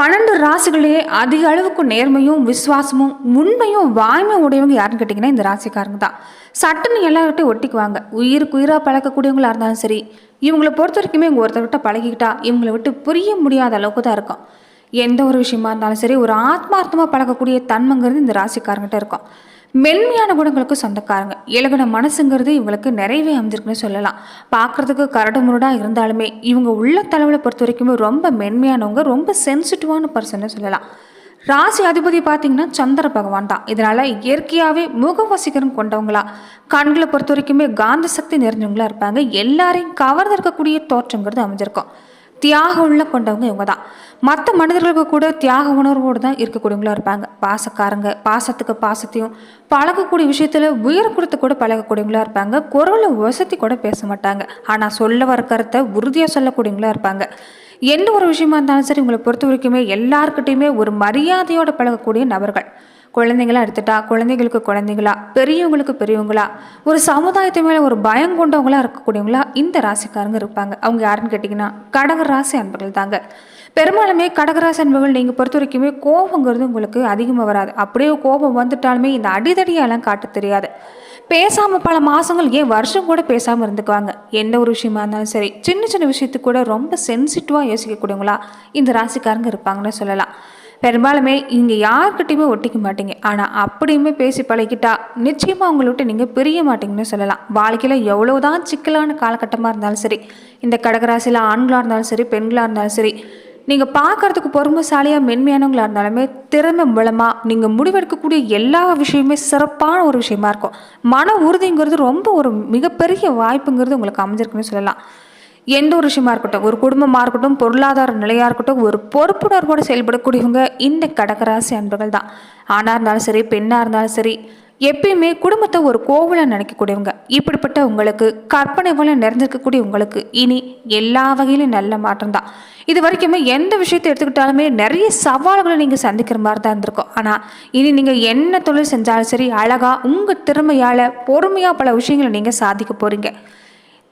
பன்னெண்டு ராசிகளே அதிக அளவுக்கு நேர்மையும் விசுவாசமும் உண்மையும் வாய்மை உடையவங்க யாருன்னு கேட்டிங்கன்னா இந்த ராசிக்காரங்க தான். சட்டுன்னு எல்லார்கிட்டையும் ஒட்டிக்குவாங்க. உயிருக்கு உயிராக பழக்கக்கூடியவங்களாக இருந்தாலும் சரி இவங்களை பொறுத்த வரைக்குமே இவங்க ஒருத்தர்கிட்ட பழகிக்கிட்டா இவங்களை விட்டு புரிய முடியாத அளவுக்கு தான் இருக்கும். எந்த ஒரு விஷயமா இருந்தாலும் சரி ஒரு ஆத்மார்த்தமாக பழகக்கூடிய தன்மைங்கிறது இந்த ராசிக்காரங்கிட்ட இருக்கும். மென்மையான குணங்களுக்கு சொந்தக்காரங்க. இலகுன மனசுங்கிறது இவங்களுக்கு நிறையவே அமைஞ்சிருக்குன்னு சொல்லலாம். பார்க்குறதுக்கு கரடு முரடாக இருந்தாலுமே இவங்க உள்ள தலைவில் பொறுத்த வரைக்குமே ரொம்ப மென்மையானவங்க ரொம்ப சென்சிட்டிவான பர்சன்னு சொல்லலாம். ராசி அதிபதி பார்த்தீங்கன்னா சந்திர பகவான் தான். இதனால் இயற்கையாகவே முகவசிகரம் கொண்டவங்களா. கண்களை பொறுத்த வரைக்குமே காந்த சக்தி நிறைஞ்சவங்களா இருப்பாங்க. எல்லாரையும் கவர்ந்திருக்கக்கூடிய தோற்றங்கிறது அமைஞ்சிருக்கும். தியாக உள்ள கொண்டவங்க இவங்க தான் மற்ற மனிதர்களுக்கு கூட தியாக உணர்வோடு தான் இருக்கக்கூடியவங்களா இருப்பாங்க. பாசக்காரங்க பாசத்துக்கு பாசத்தையும் பழகக்கூடிய விஷயத்தில் உயர் கொடுத்து கூட பழகக்கூடியவங்களா இருப்பாங்க. குரலை வசதி கூட பேச மாட்டாங்க. ஆனால் சொல்ல வர கருத்தை உறுதியாக சொல்லக்கூடியவங்களா இருப்பாங்க. எந்த ஒரு விஷயமா இருந்தாலும் சரி உங்களை பொறுத்த வரைக்குமே எல்லாருக்கிட்டையுமே ஒரு மரியாதையோடு பழகக்கூடிய நபர்கள். குழந்தைங்களா எடுத்துட்டா குழந்தைங்களுக்கு குழந்தைங்களா பெரியவங்களுக்கு பெரியவங்களா ஒரு சமுதாயத்து மேலே ஒரு பயம் கொண்டவங்களா இருக்கக்கூடியவங்களா இந்த ராசிக்காரங்க இருப்பாங்க. அவங்க யாருன்னு கேட்டிங்கன்னா கடகராசி அன்பர்கள் தாங்க. பெரும்பாலுமே கடகராசி அன்பர்கள் நீங்கள் பொறுத்த வரைக்குமே கோபங்கிறது உங்களுக்கு அதிகமாக வராது. அப்படியே கோபம் வந்துட்டாலுமே இந்த அடிதடியெல்லாம் காட்ட தெரியாது. பேசாமல் பல மாதங்கள் ஏன் வருஷம் கூட பேசாமல் இருந்துக்குவாங்க? எந்த ஒரு விஷயமா இருந்தாலும் சரி. சின்ன சின்ன விஷயத்துக்கு கூட ரொம்ப சென்சிட்டிவாக யோசிக்கக்கூடியவங்களா இந்த ராசிக்காரங்க இருப்பாங்கன்னு சொல்லலாம். பெரும்பாலுமே இங்கே யார்கிட்டையுமே ஒட்டிக்க மாட்டீங்க. ஆனால் அப்படியுமே பேசி பழகிட்டா நிச்சயமாக அவங்கள விட்டு நீங்கள் பிரிய மாட்டீங்கன்னு சொல்லலாம். வாழ்க்கையில் எவ்வளோதான் சிக்கலான காலகட்டமாக இருந்தாலும் சரி இந்த கடகராசியில் ஆண்களாக இருந்தாலும் சரி பெண்களாக இருந்தாலும் சரி நீங்கள் பார்க்கறதுக்கு பொறுமைசாலியாக மென்மையானவங்களாக இருந்தாலுமே திறமை மூலமாக நீங்கள் முடிவெடுக்கக்கூடிய எல்லா விஷயமே சிறப்பான ஒரு விஷயமா இருக்கும். மன உறுதிங்கிறது ரொம்ப ஒரு மிகப்பெரிய வாய்ப்புங்கிறது உங்களுக்கு அமைஞ்சிருக்குன்னு சொல்லலாம். எந்த ஒரு விஷயமா இருக்கட்டும் ஒரு குடும்பமாக இருக்கட்டும் பொருளாதார நிலையாக இருக்கட்டும் ஒரு பொறுப்புணர்வோடு செயல்படக்கூடியவங்க இந்த கடகராசி அன்பர்கள் தான். ஆணாக இருந்தாலும் சரி பெண்ணாக இருந்தாலும் சரி எப்பயுமே குடும்பத்தை ஒரு கோவிலை நினைக்கக்கூடியவங்க. இப்படிப்பட்ட உங்களுக்கு கற்பனை போல நிறைஞ்சிருக்கக்கூடிய உங்களுக்கு இனி எல்லா வகையிலும் நல்ல மாற்றம் தான். இது வரைக்குமே எந்த விஷயத்தை எடுத்துக்கிட்டாலுமே நிறைய சவால்களை நீங்கள் சந்திக்கிற மாதிரி தான் இருந்திருக்கும். ஆனால் இனி நீங்கள் என்ன தொழில் செஞ்சாலும் சரி அழகாக உங்கள் திறமையால் பொறுமையாக பல விஷயங்களை நீங்கள் சாதிக்க போகிறீங்க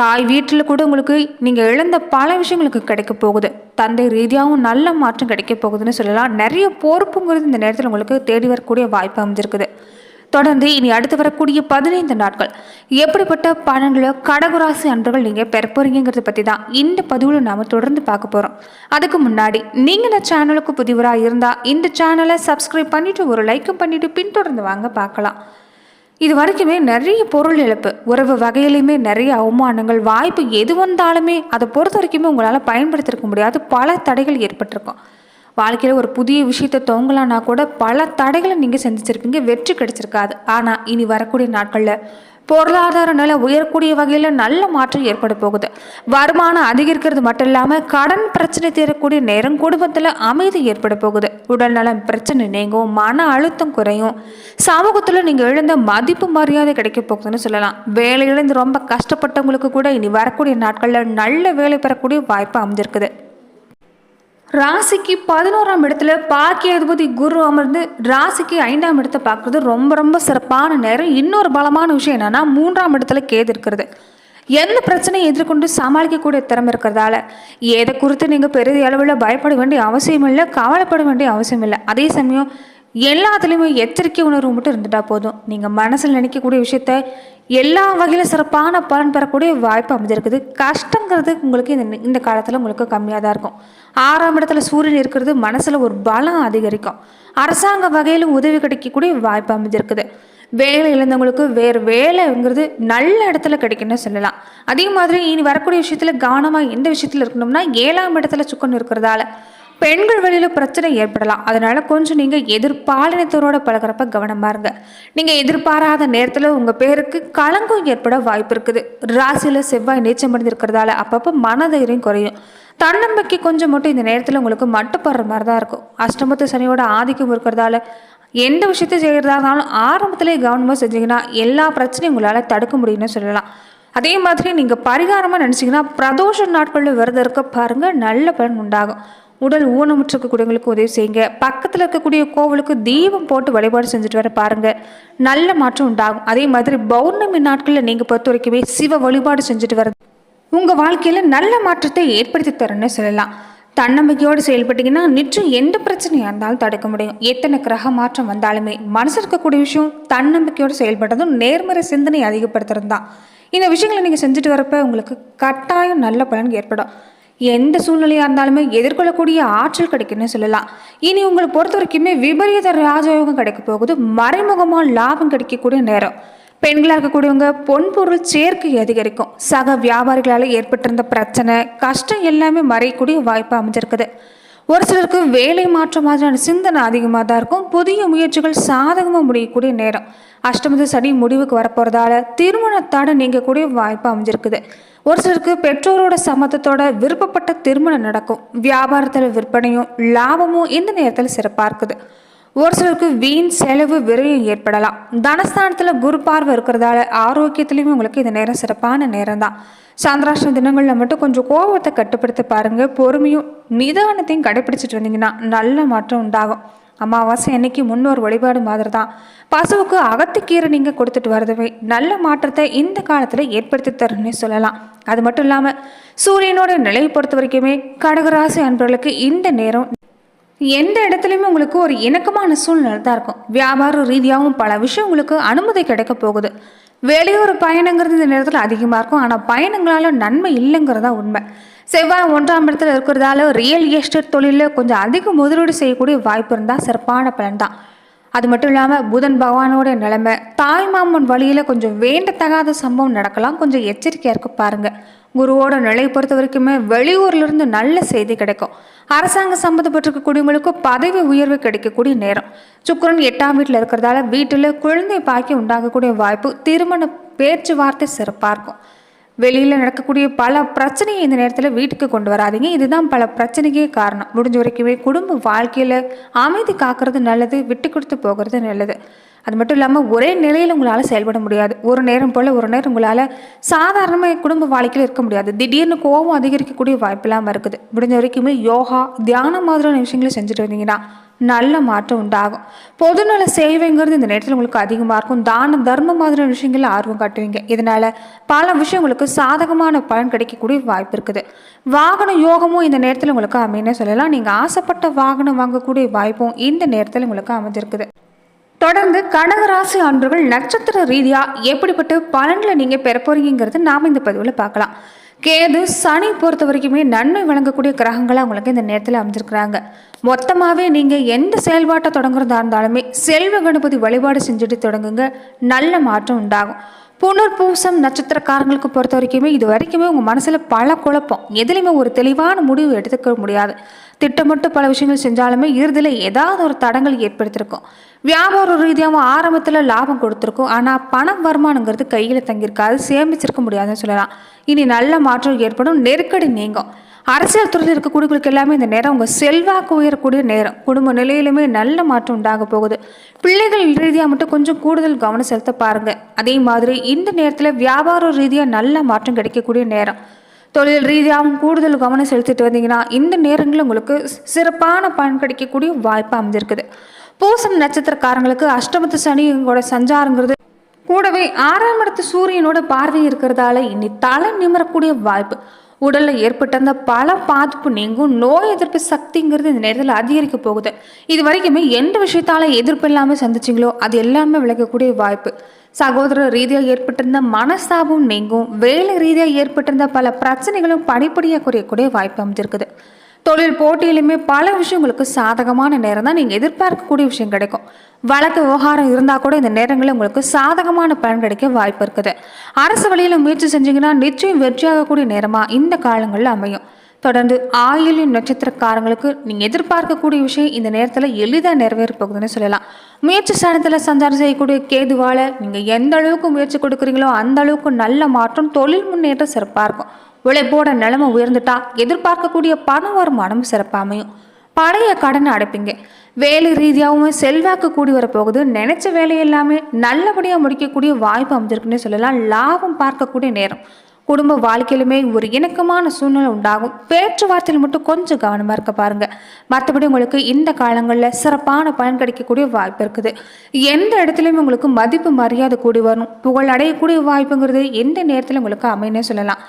தாய் வீட்டில் கூட உங்களுக்கு நீங்கள் இழந்த பல விஷயங்களுக்கு கிடைக்க போகுது. தந்தை ரீதியாகவும் நல்ல மாற்றம் கிடைக்க போகுதுன்னு சொல்லலாம். நிறைய பொறுப்புங்கிறது இந்த நேரத்தில் உங்களுக்கு தேடி வரக்கூடிய வாய்ப்பு அமைஞ்சிருக்குது. தொடர்ந்து இனி அடுத்து வரக்கூடிய பதினைந்து நாட்கள். எப்படிப்பட்ட பலன்களை கடகுராசி அன்பர்கள் நீங்கள் பெற போகிறீங்கிறத பற்றி தான் இந்த பதிவில் நாம் தொடர்ந்து பார்க்க போகிறோம் அதுக்கு முன்னாடி நீங்கள் இந்த சேனலுக்கு புதிவராக இருந்தால் இந்த சேனலை சப்ஸ்கிரைப் பண்ணிவிட்டு ஒரு லைக்கும் பண்ணிவிட்டு பின்தொடர்ந்து வாங்க பார்க்கலாம். இது வரைக்குமே நிறைய பொருள் இழப்பு உறவு வகையிலையுமே நிறைய அவமானங்கள் வாய்ப்பு எது வந்தாலுமே அதை பொறுத்த வரைக்குமே உங்களால் பயன்படுத்திருக்க முடியாது. பல தடைகள் ஏற்பட்டிருக்கும். வாழ்க்கையில் ஒரு புதிய விஷயத்தை துவங்கலான்னா கூட பல தடைகளை நீங்கள் சந்திச்சிருப்பீங்க வெற்றி கிடைச்சிருக்காது. ஆனால் இனி வரக்கூடிய நாட்களில் பொருளாதார நிலை உயரக்கூடிய வகையில் நல்ல மாற்றம் ஏற்பட போகுது. வருமானம் அதிகரிக்கிறது மட்டும் இல்லாமல் கடன் பிரச்சனை தீரக்கூடிய நேரம் குடும்பத்தில் அமைதி ஏற்பட போகுது. உடல்நலம் பிரச்சனை நீங்கும் மன அழுத்தம் குறையும். சமூகத்தில் நீங்கள் எழுந்த மதிப்பு மரியாதை கிடைக்க போகுதுன்னு சொல்லலாம். வேலை இழந்து ரொம்ப கஷ்டப்பட்டவங்களுக்கு கூட இனி வரக்கூடிய நாட்களில் நல்ல வேலை பெறக்கூடிய வாய்ப்பு அமைஞ்சிருக்குது. ராசிக்கு பதினோராம் இடத்துல பாக்கிய அதிபதி குரு அமர்ந்து ராசிக்கு ஐந்தாம் இடத்தை பார்க்குறது ரொம்ப ரொம்ப சிறப்பான நேரம். இன்னொரு பலமான விஷயம் என்னென்னா மூன்றாம் இடத்துல கேது இருக்கிறது. எந்த பிரச்சனையை எதிர்கொண்டு சமாளிக்கக்கூடிய திறமை இருக்கிறதால எதை குறித்து நீங்கள் பெரிய அளவில் பயப்பட வேண்டிய அவசியம் இல்லை கவலைப்பட வேண்டிய அவசியம் இல்லை. அதே சமயம் எல்லாத்துலேயுமே எச்சரிக்கை உணர்வு மட்டும் இருந்துட்டால் போதும். நீங்கள் மனசில் நினைக்கக்கூடிய விஷயத்த எல்லா வகையிலும் சிறப்பான பலன் பெறக்கூடிய வாய்ப்பு அமைஞ்சிருக்குது. கஷ்டங்கிறது உங்களுக்கு இந்த இந்த காலத்தில் உங்களுக்கு கம்மியாக தான் இருக்கும். ஆறாம் இடத்துல சூரியன் இருக்கிறது மனசில் ஒரு பலம் அதிகரிக்கும். அரசாங்க வகையிலும் உதவி கிடைக்கக்கூடிய வாய்ப்பு அமைஞ்சிருக்குது. வேலை இழந்தவங்களுக்கு வேறு வேலைங்கிறது நல்ல இடத்துல கிடைக்குன்னு சொல்லலாம். அதே மாதிரி இனி வரக்கூடிய விஷயத்தில் கவனமாக எந்த விஷயத்தில் இருக்கணும்னா ஏழாம் இடத்துல சுக்கன் இருக்கிறதால. பெண்கள் வழியில் பிரச்சனை ஏற்படலாம். அதனால கொஞ்சம் நீங்கள் எதிர்பாலினத்தரோட பழகிறப்ப கவனமாக இருங்க. நீங்கள் எதிர்பாராத நேரத்தில் உங்கள் பேருக்கு களங்கம் ஏற்பட வாய்ப்பு இருக்குது. ராசியில் செவ்வாய் நீச்சம் இருக்கிறதால அப்பப்போ மனதைரியம் குறையும். தன்னம்பிக்கை கொஞ்சம் மட்டும் இந்த நேரத்தில் உங்களுக்கு மட்டுப்படுற மாதிரி தான் இருக்கும். அஷ்டமத்து சனியோட ஆதிக்கம் இருக்கிறதால எந்த விஷயத்தை செய்கிறதா இருந்தாலும் ஆரம்பத்திலே கவனமாக செஞ்சீங்கன்னா எல்லா பிரச்சனையும் உங்களால் தடுக்க முடியும்னு சொல்லலாம். அதே மாதிரி நீங்கள் பரிகாரமாக நினச்சிங்கன்னா பிரதோஷ நாட்களில் விரதம் இருக்க பாருங்கள் நல்ல பலன் உண்டாகும். உடல் ஊனமுற்றிருக்கக்கூடியவங்களுக்கு உதவி செய்யுங்க. பக்கத்தில் இருக்கக்கூடிய கோவிலுக்கு தீபம் போட்டு வழிபாடு செஞ்சுட்டு வர பாருங்கள் நல்ல மாற்றம் உண்டாகும். அதே மாதிரி பௌர்ணமி நாட்களில் நீங்கள் பொறுத்த வரைக்குமே சிவ வழிபாடு செஞ்சுட்டு வர்றது உங்கள் வாழ்க்கையில் நல்ல மாற்றத்தை ஏற்படுத்தி தரேன்னு சொல்லலாம். தன்னம்பிக்கையோடு செயல்பட்டீங்கன்னா நிச்சயம் எந்த பிரச்சனையாக இருந்தாலும் தடுக்க முடியும். எத்தனை கிரக மாற்றம் வந்தாலுமே மனசு இருக்கக்கூடிய விஷயம் தன்னம்பிக்கையோடு செயல்படுறதும் நேர்மறை சிந்தனை அதிகப்படுத்துறது தான். இந்த விஷயங்களை நீங்கள் செஞ்சுட்டு வரப்ப உங்களுக்கு கட்டாயம் நல்ல பலன் ஏற்படும். எந்த சூழ்நிலையாக இருந்தாலுமே எதிர்கொள்ளக்கூடிய ஆற்றல் கிடைக்குன்னு சொல்லலாம். இனி உங்களை பொறுத்த வரைக்குமே விபரீத ராஜயோகம் கிடைக்க போகுது. மறைமுகமாக லாபம் கிடைக்கக்கூடிய நேரம். பெண்களாக இருக்கக்கூடியவங்க பொன்பொருள் சேர்க்கை அதிகரிக்கும். சக வியாபாரிகளால் ஏற்பட்டிருந்த பிரச்சனை கஷ்டம் எல்லாமே மறையக்கூடிய வாய்ப்பு அமைஞ்சிருக்குது. ஒரு சிலருக்கு வேலை மாற்றம் மாதிரியான சிந்தனை அதிகமாக தான் இருக்கும். புதிய முயற்சிகள் சாதகமாக முடியக்கூடிய நேரம். அஷ்டமத்து சனி முடிவுக்கு வரப்போகிறதால திருமணத்தாட நீங்கக்கூடிய வாய்ப்பு அமைஞ்சிருக்குது. ஒரு சிலருக்கு பெற்றோரோட சம்மதத்தோட விருப்பப்பட்ட திருமணம் நடக்கும். வியாபாரத்தில் விற்பனையும் லாபமும் இந்த நேரத்தில் சிறப்பாக இருக்குது. ஒரு சிலருக்கு வீண் செலவு விரையும் ஏற்படலாம். தனஸ்தானத்தில் குரு பார்வை இருக்கிறதால ஆரோக்கியத்துலேயும் உங்களுக்கு இந்த நேரம் சிறப்பான நேரம் தான் சந்திராஷ்டம தினங்களில் மட்டும் கொஞ்சம் கோபத்தை கட்டுப்படுத்தி பாருங்கள் பொறுமையும் நிதானத்தையும் கடைப்பிடிச்சிட்டு வந்தீங்கன்னா நல்ல மாற்றம் உண்டாகும். அமாவாசை அன்னைக்கு முன்னோர் வழிபாடு மாதிரி தான் பசுவுக்கு அகத்துக்கீரை நீங்கள் கொடுத்துட்டு வரதுமே நல்ல மாற்றத்தை இந்த காலத்தில் ஏற்படுத்தி தரும்னே சொல்லலாம். அது மட்டும் இல்லாமல் சூரியனோட நிலையை பொறுத்த வரைக்குமே கடகராசி அன்பர்களுக்கு இந்த நேரம் எந்த இடத்துலையுமே உங்களுக்கு ஒரு இணக்கமான சூழ்நிலை தான் இருக்கும். வியாபார ரீதியாகவும் பல விஷயம் உங்களுக்கு அனுமதி கிடைக்க போகுது. வெளியூர் பயணங்கிறது இந்த நேரத்தில் அதிகமாக இருக்கும். ஆனால் பயணங்களால் நன்மை இல்லைங்கிறதா உண்மை. செவ்வாய் ஒன்றாம் இடத்துல இருக்கிறதால ரியல் எஸ்டேட் தொழிலில் கொஞ்சம் அதிக முதலீடு செய்யக்கூடிய வாய்ப்பு இருந்தால் சிறப்பான பலன் தான். அது மட்டும் இல்லாமல் புதன் பகவானோட நிலைமை தாய் மாமன் வழியில் கொஞ்சம் வேண்டத்தகாத சம்பவம் நடக்கலாம். கொஞ்சம் எச்சரிக்கையாக இருக்க பாருங்கள் குருவோட நிலையை பொறுத்த வரைக்குமே வெளியூர்லேருந்து நல்ல செய்தி கிடைக்கும். அரசாங்க சம்மந்தப்பட்டிருக்கக்கூடியவங்களுக்கு பதவி உயர்வு கிடைக்கக்கூடிய நேரம். சுக்கரன் எட்டாம் வீட்டில் இருக்கிறதால வீட்டில் குழந்தை பாக்கி உண்டாகக்கூடிய வாய்ப்பு திருமண பேச்சுவார்த்தை சிறப்பாக இருக்கும். வெளியில் நடக்கக்கூடிய பல பிரச்சனையை இந்த நேரத்தில் வீட்டுக்கு கொண்டு வராதீங்க. இதுதான் பல பிரச்சனைக்கே காரணம். முடிஞ்ச வரைக்குமே குடும்ப வாழ்க்கையில் அமைதி காக்கிறது நல்லது விட்டு கொடுத்து போகிறது நல்லது. அது மட்டும் இல்லாமல் ஒரே நிலையில் உங்களால் செயல்பட முடியாது. ஒரு நேரம் போல் ஒரு நேரம் உங்களால் சாதாரணமாக குடும்ப வாழ்க்கையில் இருக்க முடியாது. திடீர்னு கோபம் அதிகரிக்கக்கூடிய வாய்ப்பெல்லாம் இருக்குது. முடிஞ்ச வரைக்குமே யோகா தியானம் மாதிரியான விஷயங்களை செஞ்சுட்டு வந்தீங்கன்னா நல்ல மாற்றம் உண்டாகும். பொதுநல சேவைங்கிறது இந்த நேரத்தில் உங்களுக்கு அதிகமாக இருக்கும். தான தர்மம் மாதிரியான விஷயங்களில் ஆர்வம் காட்டுவீங்க. இதனால் பல விஷயங்களுக்கு சாதகமான பலன் கிடைக்கக்கூடிய வாய்ப்பு இருக்குது. வாகன யோகமும் இந்த நேரத்தில் உங்களுக்கு அமைன்னு சொல்லலாம். நீங்கள் ஆசைப்பட்ட வாகனம் வாங்கக்கூடிய வாய்ப்பும் இந்த நேரத்தில் உங்களுக்கு அமைஞ்சிருக்குது. தொடர்ந்து கடகராசி அன்பர்கள் நட்சத்திர ரீதியாக எப்படிப்பட்ட பலன்களை நீங்கள் பெற போறீங்கிறது நாம் இந்த பதிவில் பார்க்கலாம். கேது சனி பொறுத்த வரைக்குமே நன்மை வழங்கக்கூடிய கிரகங்களை அவங்களுக்கு இந்த நேரத்தில் அமைஞ்சிருக்கிறாங்க. மொத்தமாகவே நீங்கள் எந்த செயல்பாட்டை தொடங்குறதா இருந்தாலுமே செல்வ கணபதி வழிபாடு செஞ்சுட்டு தொடங்குங்க. நல்ல மாற்றம் உண்டாகும். புனர்பூசம் நட்சத்திரக்காரங்களுக்கு பொறுத்த வரைக்குமே இது வரைக்குமே உங்கள் மனசில் பல குழப்பம். எதுலேயுமே ஒரு தெளிவான முடிவு எடுத்துக்க முடியாது. திட்டமிட்டு பல விஷயங்கள் செஞ்சாலுமே இறுதியில் ஏதாவது ஒரு தடங்கள் ஏற்படுத்தியிருக்கும் வியாபார ரீதியாகவும் ஆரம்பத்தில் லாபம் கொடுத்துருக்கும். ஆனால் பணம் வருமானங்கிறது கையில் தங்கியிருக்காது சேமிச்சிருக்க முடியாதுன்னு சொல்லலாம். இனி நல்ல மாற்றம் ஏற்படும் நெருக்கடி நீங்கும். அரசியல் துறையில் இருக்கக்கூடியவங்களுக்கு எல்லாமே இந்த நேரம் உங்கள் செல்வாக்கு உயரக்கூடிய நேரம். குடும்ப நிலையிலுமே நல்ல மாற்றம் உண்டாக போகுது. பிள்ளைகள் ரீதியாக மட்டும் கொஞ்சம் கூடுதல் கவனம் செலுத்த பாருங்கள் அதே மாதிரி இந்த நேரத்தில் வியாபார ரீதியாக நல்ல மாற்றம் கிடைக்கக்கூடிய நேரம். தொழில் ரீதியாகவும் கூடுதல் கவனம் செலுத்திட்டு வந்தீங்கன்னா இந்த நேரங்களில் உங்களுக்கு சிறப்பான பலன் கிடைக்கக்கூடிய வாய்ப்பு அமைஞ்சிருக்குது. பூசம் நட்சத்திரக்காரங்களுக்கு அஷ்டமத்து சனியோட சஞ்சாரங்கிறது கூடவே ஆறாம் இடத்து சூரியனோட பார்வை இருக்கிறதால இனி தலை நிமிரக்கூடிய வாய்ப்பு. உடலில் ஏற்பட்ட அந்த பல பாதிப்பு நீங்கும் நோய் எதிர்ப்பு சக்திங்கிறது இந்த நேரத்தில் அதிகரிக்க போகுது. இது வரைக்குமே எந்த விஷயத்தால எதிர்ப்பு இல்லாமல் சந்திச்சிங்களோ அது எல்லாமே விளக்கக்கூடிய வாய்ப்பு. சகோதர ரீதியாக ஏற்பட்டிருந்த மனஸ்தாபம் நீங்கும் வேலை ரீதியாக ஏற்பட்டிருந்த பல பிரச்சனைகளும் படிப்படியாக குறையக்கூடிய வாய்ப்பு அமைஞ்சிருக்குது. தொழில் போட்டியிலுமே பல விஷயங்களுக்கு சாதகமான நேரம் தான் நீங்கள் எதிர்பார்க்கக்கூடிய விஷயம் கிடைக்கும். வழக்கு விவகாரம் இருந்தால் கூட இந்த நேரங்களில் உங்களுக்கு சாதகமான பலன் கிடைக்க வாய்ப்பு இருக்குது. அரசு வழியில் முயற்சி செஞ்சீங்கன்னா நிச்சயம் வெற்றியாகக்கூடிய நேரமாக இந்த காலங்களில் அமையும். தொடர்ந்து ஆயுளின் நட்சத்திரக்காரங்களுக்கு நீங்கள் எதிர்பார்க்கக்கூடிய விஷயம் இந்த நேரத்தில் எளிதாக நிறைவேற போகுதுன்னு சொல்லலாம். முயற்சி ஸ்தானத்தில் சஞ்சாரம் செய்யக்கூடிய கேதுவால் நீங்கள் எந்த அளவுக்கு முயற்சி கொடுக்குறீங்களோ அந்த அளவுக்கு நல்ல மாற்றம் தொழில் முன்னேற்றம் சிறப்பாக இருக்கும். உழைப்போட நிலைமை உயர்ந்துட்டா எதிர்பார்க்கக்கூடிய பண வருமானம் சிறப்பாக அமையும். பழைய கடனை அடைப்பீங்க. வேலை ரீதியாகவும் செல்வாக்கு கூடி வரப்போகுது. நினைச்ச வேலை எல்லாமே நல்லபடியாக முடிக்கக்கூடிய வாய்ப்பு அமைஞ்சிருக்குன்னே சொல்லலாம். லாபம் பார்க்கக்கூடிய நேரம். குடும்ப வாழ்க்கையிலுமே ஒரு இணக்கமான சூழ்நிலை உண்டாகும். பேச்சுவார்த்தையில் மட்டும் கொஞ்சம் கவனமாக இருக்க பாருங்க. மற்றபடி உங்களுக்கு இந்த காலங்களில் சிறப்பான பயன் கிடைக்கக்கூடிய வாய்ப்பு இருக்குது. எந்த இடத்துலையும் உங்களுக்கு மதிப்பு மரியாதை கூடி வரணும். புகழ் அடையக்கூடிய வாய்ப்புங்கிறது எந்த நேரத்தில் உங்களுக்கு அமையனே சொல்லலாம்.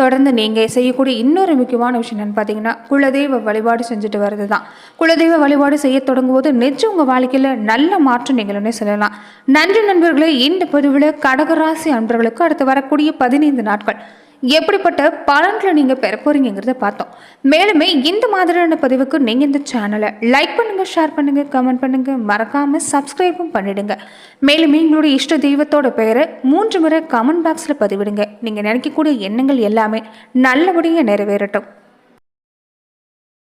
தொடர்ந்து நீங்கள் செய்யக்கூடிய இன்னொரு முக்கியமான விஷயம் என்னன்னு பார்த்தீங்கன்னா குலதெய்வ வழிபாடு செஞ்சுட்டு வர்றது தான் குலதெய்வ வழிபாடு செய்ய தொடங்கும்போது நிச்சயம் உங்கள் வாழ்க்கையில் நல்ல மாற்றம் நீங்களுமே சொல்லலாம். நன்றி நண்பர்களே இந்த பதிவில் கடகராசி அன்பர்களுக்கு அடுத்து வரக்கூடிய பதினைந்து நாட்கள். எப்படிப்பட்ட பலன்களை நீங்கள் பெற போகிறீங்கிறத பார்த்தோம். மேலுமே இந்த மாதிரியான பதிவுக்கு நீங்கள் இந்த சேனலை லைக் பண்ணுங்கள் ஷேர் பண்ணுங்கள் கமெண்ட் பண்ணுங்கள் மறக்காமல் சப்ஸ்கிரைபும் பண்ணிடுங்க. மேலுமே எங்களுடைய இஷ்ட தெய்வத்தோட பெயரை மூன்று முறை கமெண்ட் பாக்ஸில் பதிவிடுங்க. நீங்கள் நினைக்கக்கூடிய எண்ணங்கள் எல்லாமே நல்லபடியாக நிறைவேறட்டும்.